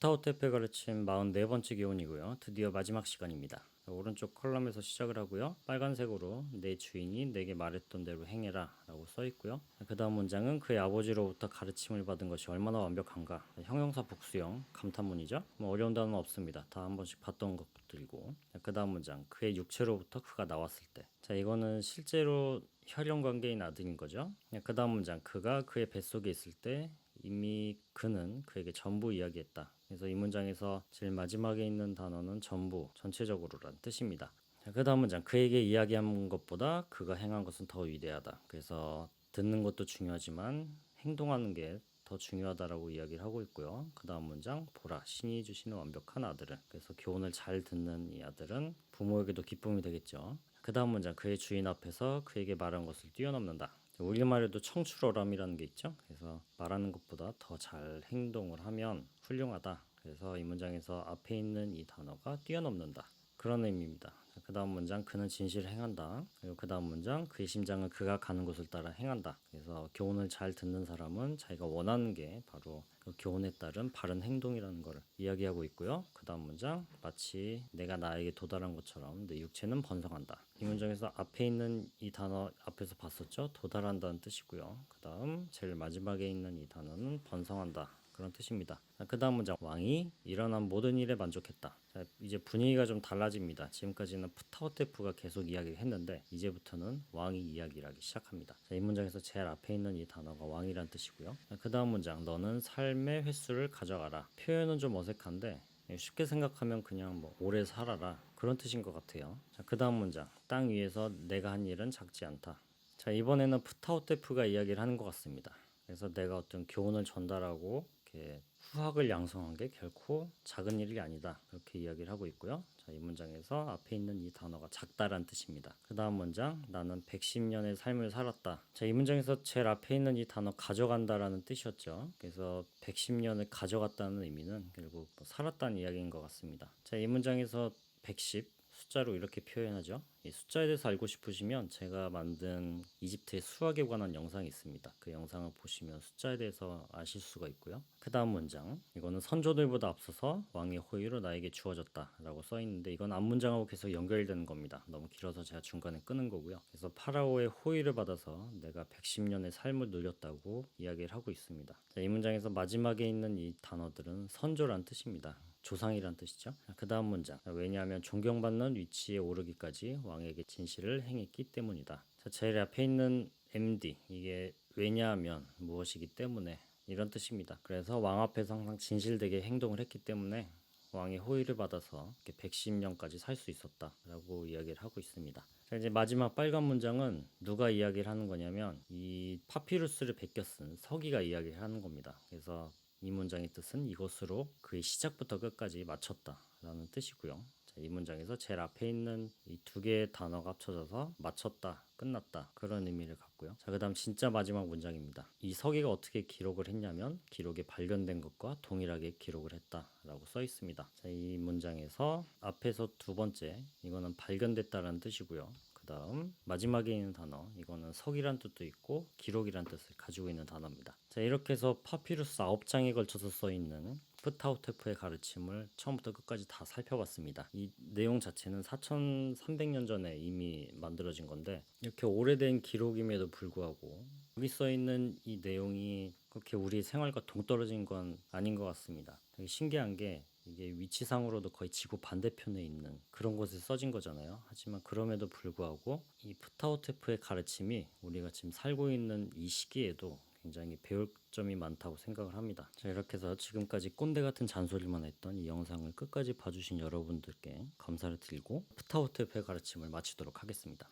푸타오테페 가르침 44번째 교훈이고요. 드디어 마지막 시간입니다. 오른쪽 컬럼에서 시작을 하고요. 빨간색으로 내 주인이 내게 말했던 대로 행해라 라고 써 있고요. 그 다음 문장은 그의 아버지로부터 가르침을 받은 것이 얼마나 완벽한가. 형용사 복수형 감탄문이죠. 뭐 어려운 단어는 없습니다. 다 한 번씩 봤던 것들이고. 그 다음 문장 그의 육체로부터 그가 나왔을 때. 자 이거는 실제로 혈연 관계인 아들인 거죠. 그 다음 문장 그가 그의 뱃속에 있을 때 이미 그는 그에게 전부 이야기했다. 그래서 이 문장에서 제일 마지막에 있는 단어는 전부, 전체적으로란 뜻입니다. 자, 그 다음 문장 그에게 이야기한 것보다 그가 행한 것은 더 위대하다. 그래서 듣는 것도 중요하지만 행동하는 게 더 중요하다라고 이야기를 하고 있고요. 그 다음 문장 보라 신이 주시는 완벽한 아들은 그래서 교훈을 잘 듣는 이 아들은 부모에게도 기쁨이 되겠죠. 그 다음 문장 그의 주인 앞에서 그에게 말한 것을 뛰어넘는다. 우리말에도 청출어람이라는 게 있죠. 그래서 말하는 것보다 더 잘 행동을 하면 훌륭하다. 그래서 이 문장에서 앞에 있는 이 단어가 뛰어넘는다. 그런 의미입니다. 그 다음 문장 그는 진실을 행한다. 그리고 그 다음 문장 그의 심장은 그가 가는 곳을 따라 행한다. 그래서 교훈을 잘 듣는 사람은 자기가 원하는 게 바로 그 교훈에 따른 바른 행동이라는 것을 이야기하고 있고요. 그 다음 문장 마치 내가 나에게 도달한 것처럼 내 육체는 번성한다. 이 문장에서 앞에 있는 이 단어 앞에서 봤었죠. 도달한다는 뜻이고요. 그 다음 제일 마지막에 있는 이 단어는 번성한다. 그런 뜻입니다. 그 다음 문장 왕이 일어난 모든 일에 만족했다. 자, 이제 분위기가 좀 달라집니다. 지금까지는 푸타오테프가 계속 이야기를 했는데 이제부터는 왕이 이야기를 하기 시작합니다. 자, 이 문장에서 제일 앞에 있는 이 단어가 왕이란 뜻이고요. 그 다음 문장 너는 삶의 횟수를 가져가라. 표현은 좀 어색한데 쉽게 생각하면 그냥 뭐 오래 살아라 그런 뜻인 것 같아요. 자, 그 다음 문장 땅 위에서 내가 한 일은 작지 않다. 자 이번에는 푸타오테프가 이야기를 하는 것 같습니다. 그래서 내가 어떤 교훈을 전달하고 이렇게 후학을 양성한 게 결코 작은 일이 아니다. 그렇게 이야기를 하고 있고요. 자, 이 문장에서 앞에 있는 이 단어가 작다란 뜻입니다. 그 다음 문장, 나는 110년의 삶을 살았다. 자, 이 문장에서 제일 앞에 있는 이 단어 가져간다라는 뜻이었죠. 그래서 110년을 가져갔다는 의미는 결국 뭐 살았다는 이야기인 것 같습니다. 자, 이 문장에서 110, 숫자로 이렇게 표현하죠. 이 숫자에 대해서 알고 싶으시면 제가 만든 이집트의 수학에 관한 영상이 있습니다. 그 영상을 보시면 숫자에 대해서 아실 수가 있고요. 그 다음 문장. 이거는 선조들보다 앞서서 왕의 호의로 나에게 주어졌다 라고 써 있는데 이건 앞 문장하고 계속 연결되는 겁니다. 너무 길어서 제가 중간에 끊은 거고요. 그래서 파라오의 호의를 받아서 내가 110년의 삶을 누렸다고 이야기를 하고 있습니다. 자, 이 문장에서 마지막에 있는 이 단어들은 선조란 뜻입니다. 조상이란 뜻이죠. 그 다음 문장. 왜냐하면 존경받는 위치에 오르기까지 왕에게 진실을 행했기 때문이다. 자, 제일 앞에 있는 MD. 이게 왜냐하면 무엇이기 때문에 이런 뜻입니다. 그래서 왕 앞에서 항상 진실되게 행동을 했기 때문에 왕의 호의를 받아서 이렇게 110년까지 살 수 있었다라고 이야기를 하고 있습니다. 자, 이제 마지막 빨간 문장은 누가 이야기를 하는 거냐면 이 파피루스를 베껴 쓴 서기가 이야기를 하는 겁니다. 그래서 이 문장의 뜻은 이것으로 그의 시작부터 끝까지 마쳤다 라는 뜻이고요. 자, 이 문장에서 제일 앞에 있는 이 두 개의 단어가 합쳐져서 마쳤다, 끝났다 그런 의미를 갖고요. 자, 그다음 진짜 마지막 문장입니다. 이 서기가 어떻게 기록을 했냐면 기록에 발견된 것과 동일하게 기록을 했다라고 써 있습니다. 자, 이 문장에서 앞에서 두 번째 이거는 발견됐다라는 뜻이고요. 그 다음 마지막에 있는 단어 이거는 석이란 뜻도 있고 기록이란 뜻을 가지고 있는 단어입니다. 자 이렇게 해서 파피루스 9장에 걸쳐서 써 있는 프타우테프의 가르침을 처음부터 끝까지 다 살펴봤습니다. 이 내용 자체는 4,300년 전에 이미 만들어진 건데 이렇게 오래된 기록임에도 불구하고 여기 써 있는 이 내용이 그렇게 우리 생활과 동떨어진 건 아닌 것 같습니다. 되게 신기한 게 이게 위치상으로도 거의 지구 반대편에 있는 그런 곳에 써진 거잖아요. 하지만 그럼에도 불구하고 이 푸타오테프의 가르침이 우리가 지금 살고 있는 이 시기에도 굉장히 배울 점이 많다고 생각을 합니다. 자, 이렇게 해서 지금까지 꼰대 같은 잔소리만 했던 이 영상을 끝까지 봐주신 여러분들께 감사를 드리고 푸타오테프의 가르침을 마치도록 하겠습니다.